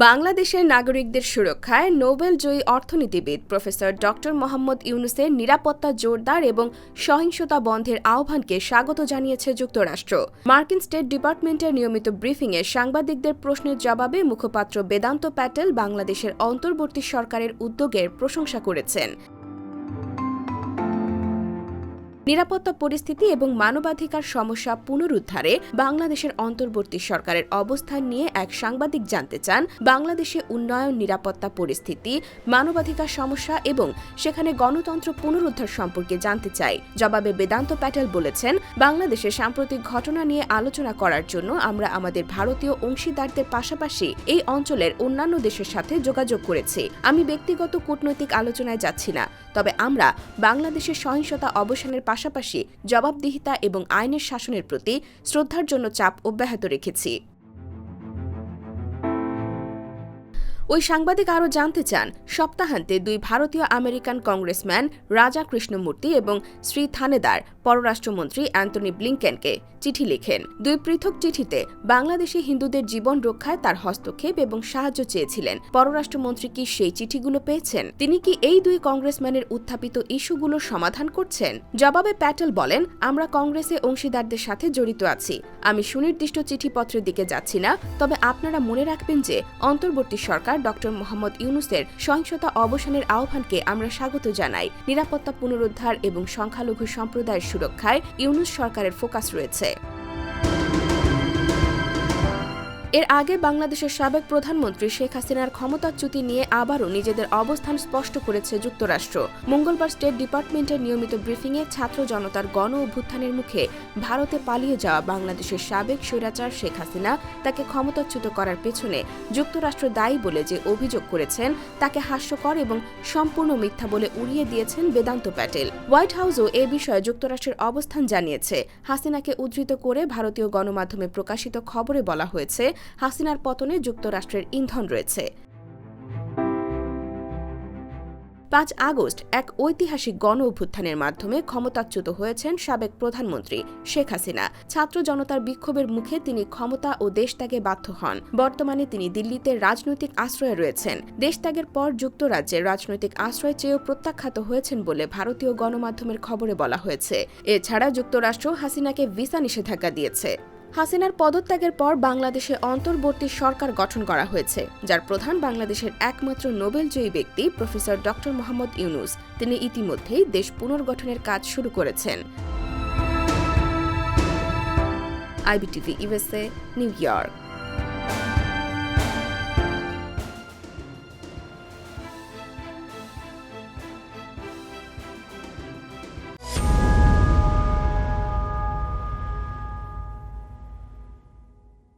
বাংলাদেশের নাগরিকদের সুরক্ষায় নোবেল জয়ী অর্থনীতিবিদ প্রফেসর ডক্টর মোহাম্মদ ইউনুসের নিরাপত্তা জোরদার এবং সহিংসতা বন্ধের আহ্বানকে স্বাগত জানিয়েছে যুক্তরাষ্ট্র। মার্কিন স্টেট ডিপার্টমেন্টের নিয়মিত ব্রিফিংয়ে সাংবাদিকদের প্রশ্নের জবাবে মুখপাত্র বেদান্ত প্যাটেল বাংলাদেশের অন্তর্বর্তী সরকারের উদ্যোগের প্রশংসা করেছেন। নিরাপত্তা পরিস্থিতি এবং মানবাধিকার সমস্যা পুনরুদ্ধারে বাংলাদেশের অন্তর্বর্তী সরকারের অবস্থান নিয়ে এক সাংবাদিক জানতে চান বাংলাদেশে উন্নয়ন, নিরাপত্তা পরিস্থিতি, মানবাধিকার সমস্যা এবং সেখানে গণতন্ত্র পুনরুদ্ধার সম্পর্কে জানতে চাই। জবাবে বেদান্ত প্যাটেল বলেছেন বাংলাদেশের সাম্প্রতিক ঘটনা নিয়ে আলোচনা করার জন্য আমরা আমাদের ভারতীয় অংশীদারদের পাশাপাশি এই অঞ্চলের অন্যান্য দেশের সাথে যোগাযোগ করেছি। আমি ব্যক্তিগত কূটনৈতিক আলোচনায় যাচ্ছি না, তবে আমরা বাংলাদেশের সহিংসতা অবসানের পাশাপাশি জবাবদিহিতা এবং আইনের শাসনের প্রতি শ্রদ্ধার জন্য চাপ অব্যাহত রেখেছি। ওই সাংবাদিক আরও জানতে চান, সপ্তাহান্তে দুই ভারতীয় আমেরিকান কংগ্রেসম্যান রাজা কৃষ্ণমূর্তি এবং শ্রী থানেদার পররাষ্ট্রমন্ত্রী অ্যান্টনি ব্লিংকেনকে চিঠি লিখেন। দুই পৃথক চিঠিতে বাংলাদেশি হিন্দুদের জীবন রক্ষায় তার হস্তক্ষেপ এবং সাহায্য চেয়েছিলেন। পররাষ্ট্রমন্ত্রী কি সেই চিঠিগুলো পেয়েছেন? তিনি কি এই দুই কংগ্রেসম্যানের উত্থাপিত ইস্যুগুলোর সমাধান করছেন? জবাবে প্যাটেল বলেন, আমরা কংগ্রেসে অংশীদারদের সাথে জড়িত আছি। আমি সুনির্দিষ্ট চিঠিপত্রের দিকে যাচ্ছি না, তবে আপনারা মনে রাখবেন যে অন্তর্বর্তী সরকার ডক্টর মোহাম্মদ ইউনুসের সহিংসতা অবসানের আহ্বানকে আমরা স্বাগত জানাই। নিরাপত্তা পুনরুদ্ধার এবং সংখ্যালঘু সম্প্রদায়ের সুরক্ষায় ইউনুস সরকারের ফোকাস রয়েছে। এর আগে বাংলাদেশের সাবেক প্রধানমন্ত্রী শেখ হাসিনার ক্ষমতাচ্যুতি নিয়ে আবারও নিজেদের অবস্থান স্পষ্ট করেছে যুক্তরাষ্ট্র। মঙ্গলবার স্টেট ডিপার্টমেন্টের নিয়মিত ব্রিফিংয়ে ছাত্র জনতার গণ অভ্যুত্থানের মুখে ভারতে পালিয়ে যাওয়া বাংলাদেশের সাবেক স্বৈরাচার শেখ হাসিনা তাকে ক্ষমতাচ্যুত করার পেছনে যুক্তরাষ্ট্র দায়ী বলে যে অভিযোগ করেছেন, তাকে হাস্যকর এবং সম্পূর্ণ মিথ্যা বলে উড়িয়ে দিয়েছেন বেদান্ত প্যাটেল। হোয়াইট হাউসও এ বিষয়ে যুক্তরাষ্ট্রের অবস্থান জানিয়েছে। হাসিনাকে উদ্ধৃত করে ভারতীয় গণমাধ্যমে প্রকাশিত খবরে বলা হয়েছে হাসিনার পতনে যুক্তরাষ্ট্রের ইন্ধন রয়েছে। পাঁচ আগস্ট এক ঐতিহাসিক গণ অভ্যুত্থানের মাধ্যমে ক্ষমতাচ্যুত হয়েছেন সাবেক প্রধানমন্ত্রী শেখ হাসিনা। ছাত্র জনতার বিক্ষোভের মুখে তিনি ক্ষমতা ও দেশত্যাগে বাধ্য হন। বর্তমানে তিনি দিল্লিতে রাজনৈতিক আশ্রয়ে রয়েছেন। দেশত্যাগের পর যুক্তরাজ্যে রাজনৈতিক আশ্রয় চেয়েও প্রত্যাখ্যাত হয়েছেন বলে ভারতীয় গণমাধ্যমের খবরে বলা হয়েছে। এছাড়া যুক্তরাষ্ট্র হাসিনাকে ভিসা নিষেধাজ্ঞা দিয়েছে। হাসিনার পদত্যাগের পর বাংলাদেশে অন্তর্বর্তী সরকার গঠন করা হয়েছে, যার প্রধান বাংলাদেশের একমাত্র নোবেলজয়ী ব্যক্তি প্রফেসর ড. মোহাম্মদ ইউনুস। তিনি ইতিমধ্যেই দেশ পুনর্গঠনের কাজ শুরু করেছেন। IBTV USA New York.